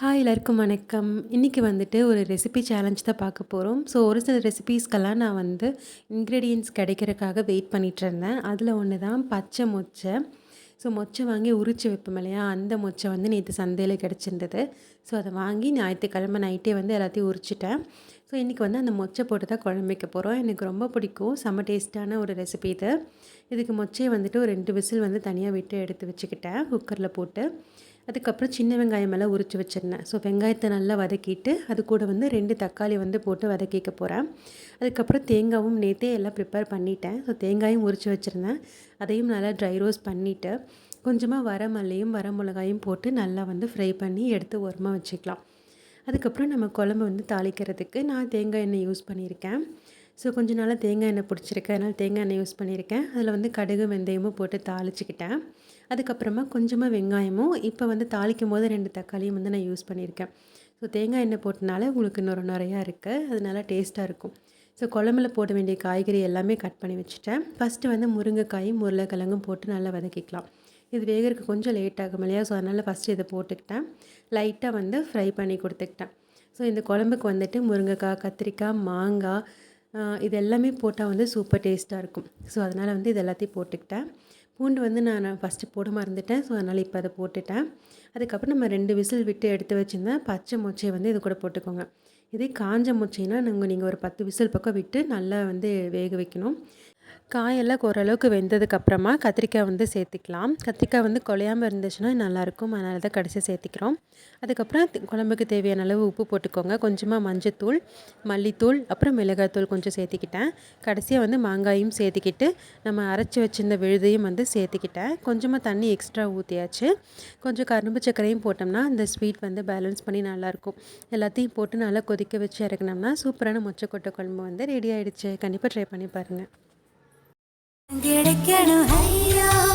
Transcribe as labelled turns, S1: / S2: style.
S1: Hi எல்லாருக்கும் வணக்கம். இன்றைக்கி வந்துட்டு ஒரு ரெசிபி சேலஞ்ச் தான் பார்க்க போகிறோம் ஸோ ஒரு சில ரெசிபீஸ்க்கெல்லாம் நான் வந்து இன்க்ரீடியன்ஸ் கிடைக்கிறதுக்காக வெயிட் பண்ணிட்டுருந்தேன். அதில் ஒன்று தான் பச்சை மொச்சை. ஸோ மொச்சை வாங்கி உரிச்சு வைப்போம் இல்லையா? அந்த மொச்சை வந்து நேற்று சந்தையில் கிடச்சிருந்தது ஸோ அதை வாங்கி ஞாயிற்றுக்கிழமை நைட்டே வந்து எல்லாத்தையும் உரிச்சுட்டேன். ஸோ இன்றைக்கி வந்து அந்த மொச்சை போட்டு தான் குழம்பு வைக்க எனக்கு ரொம்ப பிடிக்கும். செம்ம டேஸ்ட்டான ஒரு ரெசிபி இது. இதுக்கு மொச்சையை வந்துட்டு ஒரு ரெண்டு விசில் வந்து தனியாக விட்டு எடுத்து வச்சுக்கிட்டேன் குக்கரில் போட்டு. அதுக்கப்புறம் சின்ன வெங்காயம் எல்லாம் உரித்து வச்சிருந்தேன். ஸோ வெங்காயத்தை நல்லா வதக்கிட்டு, அது கூட வந்து ரெண்டு தக்காளி வந்து போட்டு வதக்கிக்க போகிறேன் அதுக்கப்புறம் தேங்காவும் நேத்தே எல்லாம் ப்ரிப்பேர் பண்ணிட்டேன். ஸோ தேங்காயும் உரித்து வச்சுருந்தேன் அதையும் நல்லா ட்ரை ரோஸ்ட் பண்ணிட்டு, கொஞ்சமா வரமல்லியும், வரமிளகாயும் போட்டு நல்லா வந்து ஃப்ரை பண்ணி எடுத்து உரமாக வச்சுக்கலாம். அதுக்கப்புறம் நம்ம குழம்பு வந்து தாளிக்கிறதுக்கு நான் தேங்காய் எண்ணெய் யூஸ் பண்ணியிருக்கேன். ஸோ கொஞ்ச நாளாக தேங்காய் எண்ணெய் பிடிச்சிருக்கு. அதனால் தேங்காய் எண்ணெய் யூஸ் பண்ணியிருக்கேன். அதில் வந்து கடுகு, வெந்தயமும் போட்டு தாளிச்சிக்கிட்டேன் அதுக்கப்புறமா கொஞ்சமாக வெங்காயமும், இப்போ வந்து தாளிக்கும் போது ரெண்டு தக்காளியும் வந்து நான் யூஸ் பண்ணியிருக்கேன். ஸோ தேங்காய் எண்ணெய் போட்டனால உங்களுக்கு இன்னொரு நிறையா இருக்குது அது நல்லா டேஸ்ட்டாக இருக்கும். ஸோ குழம்புல போட வேண்டிய காய்கறி எல்லாமே கட் பண்ணி வச்சுட்டேன். ஃபர்ஸ்ட்டு வந்து முருங்கைக்காயும், உருளைக்கிழங்கும் போட்டு நல்லா வதக்கிக்கலாம். இது வேகிறதுக்கு கொஞ்சம் லேட் ஆகும் இல்லையா? ஸோ அதனால் ஃபர்ஸ்ட்டு இதை போட்டுக்கிட்டேன். லைட்டாக வந்து ஃப்ரை பண்ணி கொடுத்துக்கிட்டேன். ஸோ இந்த குழம்புக்கு வந்துட்டு முருங்கைக்காய், கத்திரிக்காய், மாங்காய் இது எல்லாமே போட்டால் வந்து சூப்பர் டேஸ்ட்டாக இருக்கும். ஸோ அதனால் வந்து இது எல்லாத்தையும் போட்டுக்கிட்டேன். பூண்டு வந்து நான் ஃபர்ஸ்ட்டு போட மறந்துட்டேன். ஸோ அதனால் இப்போ அதை போட்டுட்டேன். அதுக்கப்புறம் நம்ம ரெண்டு விசில் விட்டு எடுத்து வச்சுருந்தேன் பச்சை மொச்சையை வந்து இது கூட போட்டுக்கோங்க. இதே காஞ்ச மொச்சைனா நாங்கள் நீங்கள் ஒரு 10 விசில் பக்கம் விட்டு நல்லா வந்து வேக வைக்கணும். காயெல்லாம் ஓரளவுக்கு வெந்ததுக்கப்புறமா கத்திரிக்காய் வந்து சேர்த்துக்கலாம். கத்திரிக்காய் வந்து குழையாம இருந்துச்சுன்னா நல்லாயிருக்கும். அதனால தான் கடைசி சேர்த்துக்கிறோம். அதுக்கப்புறம் குழம்புக்கு தேவையான அளவு உப்பு போட்டுக்கோங்க. கொஞ்சமாக மஞ்சத்தூள், மல்லித்தூள், அப்புறம் மிளகாய்த்தூள் கொஞ்சம் சேர்த்துக்கிட்டேன். கடைசியாக வந்து மாங்காயும் சேர்த்துக்கிட்டு, நம்ம அரைச்சி வச்சிருந்த விழுதையும் வந்து சேர்த்துக்கிட்டேன். கொஞ்சமாக தண்ணி எக்ஸ்ட்ரா ஊற்றியாச்சு கொஞ்சம் கரும்பு சர்க்கரையும் போட்டோம்னா, அந்த ஸ்வீட் வந்து பேலன்ஸ் பண்ணி நல்லாயிருக்கும். எல்லாத்தையும் போட்டு நல்லா கொதிக்க வச்சு இறக்குனோம்னா, சூப்பரான மொச்சக்கொட்டை குழம்பு வந்து ரெடி ஆகிடுச்சு கண்டிப்பாக ட்ரை பண்ணி பாருங்கள்
S2: കിടക്കണു? അയ്യോ.